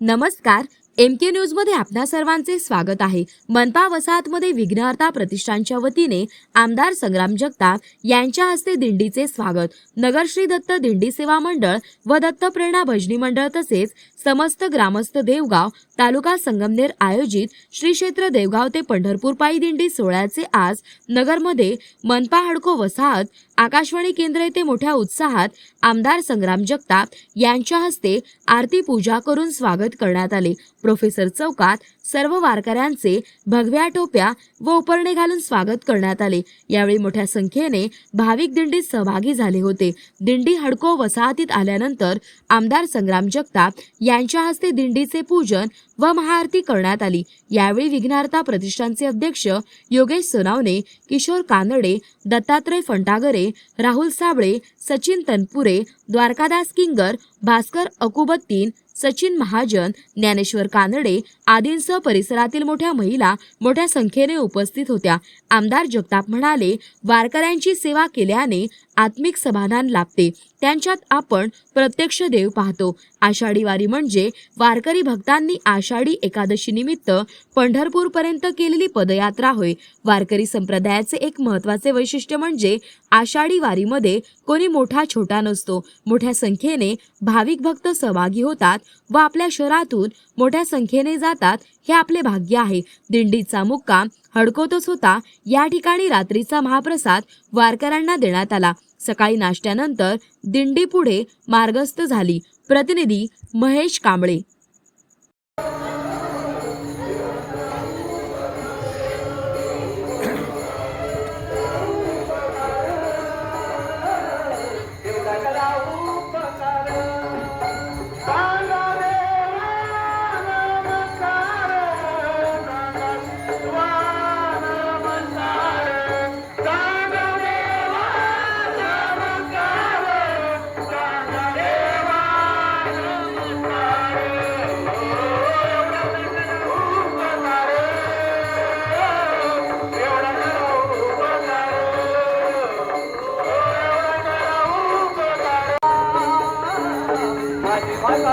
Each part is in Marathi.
नमस्कार एम के न्यूजमध्ये आपणा सर्वांचे स्वागत आहे. मनपा वसाहतमध्ये विघ्नहर्ता प्रतिष्ठानच्या वतीने आमदार संग्राम जगताप यांच्या हस्ते दिंडीचे स्वागत. नगर श्री दत्त दिंडी सेवा मंडळ व दत्त प्रेरणा भजनी मंडळ तसेच समस्त ग्रामस्थ देवगाव तालुका संगमनेर आयोजित श्री क्षेत्र देवगाव ते पंढरपूर पायी दिंडी सोहळ्याचे आज नगरमध्ये मनपा हडको वसाहत आकाशवाणी केंद्र येथे मोठ्या उत्साहात आमदार संग्राम जगताप यांच्या हस्ते आरती पूजा करून स्वागत करण्यात आले. प्रोफेसर चौकात सर्व वारकऱ्यांचे भगव्या टोप्या व उपरणे घालून स्वागत करण्यात आले. यावेळी मोठ्या संख्येने भाविक दिंडीत सहभागी झाले होते. दिंडी हडको वसाहतीत आल्यानंतर आमदार संग्राम जगताप यांच्या हस्ते दिंडीचे पूजन व महाआरती करण्यात आली. यावेळी विघ्नार्था प्रतिष्ठानचे अध्यक्ष योगेश सोनावणे किशोर कानडे दत्तात्रय फंटागरे राहुल साबळे सचिन तनपुरे द्वारकादास किंगर भास्कर अकुबत्तीन सचिन महाजन ज्ञानेश्वर कानडे आदींसह परिसरातील मोठ्या महिला मोठ्या संख्येने उपस्थित होत्या. आमदार जगताप म्हणाले वारकऱ्यांची सेवा केल्याने आत्मिक समाधान लाभते. त्यांच्यात आपण प्रत्यक्ष देव पाहतो. आषाढी वारी म्हणजे वारकरी भक्तांनी आषाढी एकादशी निमित्त पंढरपूरपर्यंत केलेली पदयात्रा होय. वारकरी संप्रदायाचे एक महत्त्वाचे वैशिष्ट्य म्हणजे आषाढी वारीमध्ये कोणी मोठा छोटा नसतो. मोठ्या संख्येने भाविक भक्त सहभागी होतात व आपल्या शहरातून मोठ्या संख्येने जातात हे आपले भाग्य आहे. दिंडीचा मुक्काम हडकोतच होता. या ठिकाणी रात्रीचा महाप्रसाद वारकऱ्यांना देण्यात आला. सकाळी नाश्त्यानंतर दिंडी पुढे मार्गस्थ झाली. प्रतिनिधी महेश कांबळे.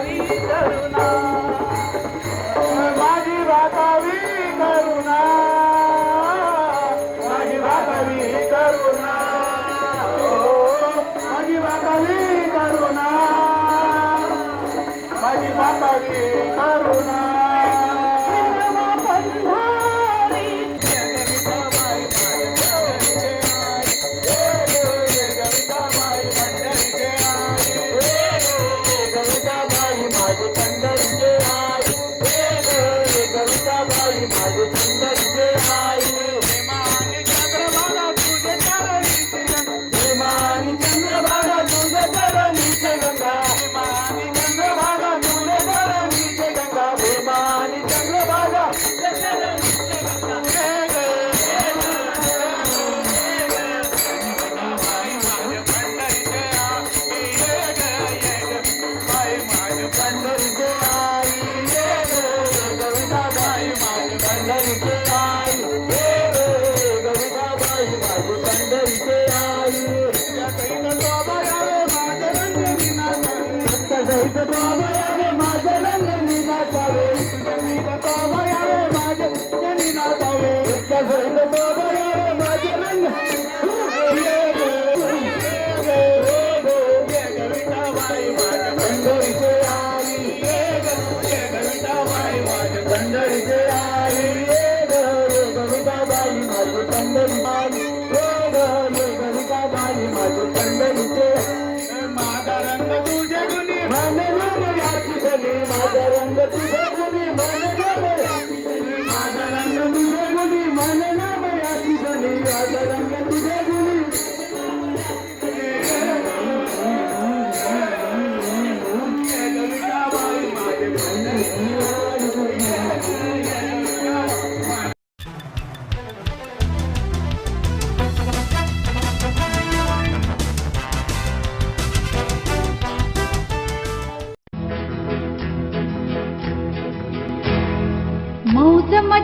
माझी करुणा. माझी भागावी करुणा. माझी करुणा. माझी करुणा. माझी करुणा. माझा